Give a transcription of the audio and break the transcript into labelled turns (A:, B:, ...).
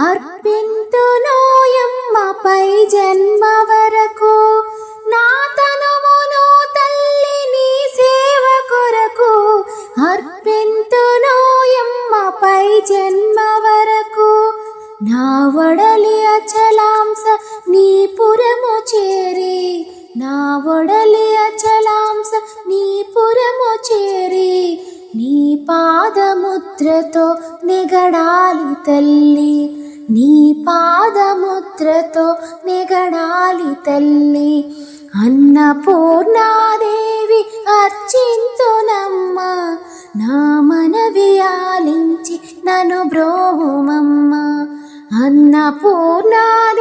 A: అర్పింతునోయమ్మ పై జన్మ వరకు నా తనమును తల్లి నీ సేవ కొరకు అర్పింతునోయమ్మ పై జన్మ వరకు నా వడలి అచలాంస నీ పురము చేరి నా వడలి అచలాంస నీ పురము చేరి నీ పాదముద్రతో నిగడాలి తల్లి. నీ పాదముద్రతో నిగడాలి తల్లి. అన్నపూర్ణాదేవి అర్చింతునమ్మ. నా మనవి ఆలించి నను బ్రోవుమమ్మ అన్నపూర్ణాదేవి